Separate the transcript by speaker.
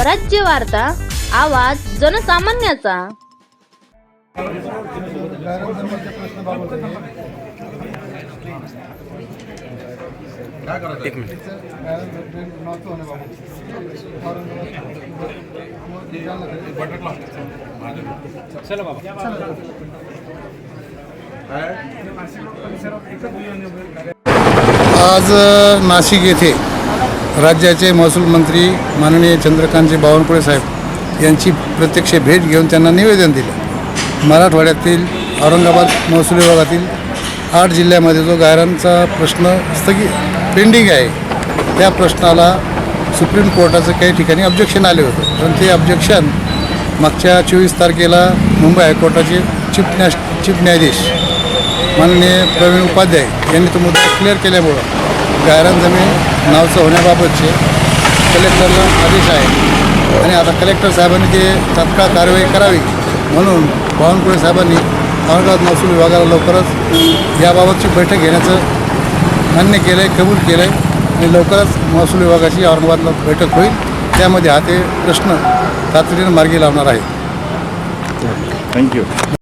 Speaker 1: स्वराज्य वार्ता आवाज जनसामान्याचा.
Speaker 2: एक मिनिट.
Speaker 3: आज नाशिक येथे राज्याचे महसूल मंत्री माननीय चंद्रकांतजी बावनकुळे साहेब यांची प्रत्यक्ष भेट घेऊन त्यांना निवेदन दिलं. मराठवाड्यातील औरंगाबाद महसूल विभागातील आठ जिल्ह्यामध्ये जो गायरांचा प्रश्न स्थगित पेंडिंग आहे त्या प्रश्नाला सुप्रीम कोर्टाचं काही ठिकाणी ऑब्जेक्शन आले होते. पण ते ऑब्जेक्शन मागच्या चोवीस तारखेला मुंबई हायकोर्टाचे चीफ न्या चीफ न्यायाधीश माननीय प्रवीण उपाध्याय यांनी तो मुद्दा क्लिअर केल्यामुळं गायरान जमीन नावचं होण्याबाबतचे कलेक्टरला आदेश आहे. आणि आता कलेक्टर साहेबांनी ते तात्काळ कारवाई करावी म्हणून बावनकुळे साहेबांनी औरंगाबाद महसूल विभागाला लवकरच याबाबतची बैठक घेण्याचं मान्य केलं आहे कबूल केलं आहे आणि लवकरच महसूल विभागाची औरंगाबादला बैठक होईल. त्यामध्ये हा ते प्रश्न तातडीनं मार्गी लावणार आहे.
Speaker 4: थँक्यू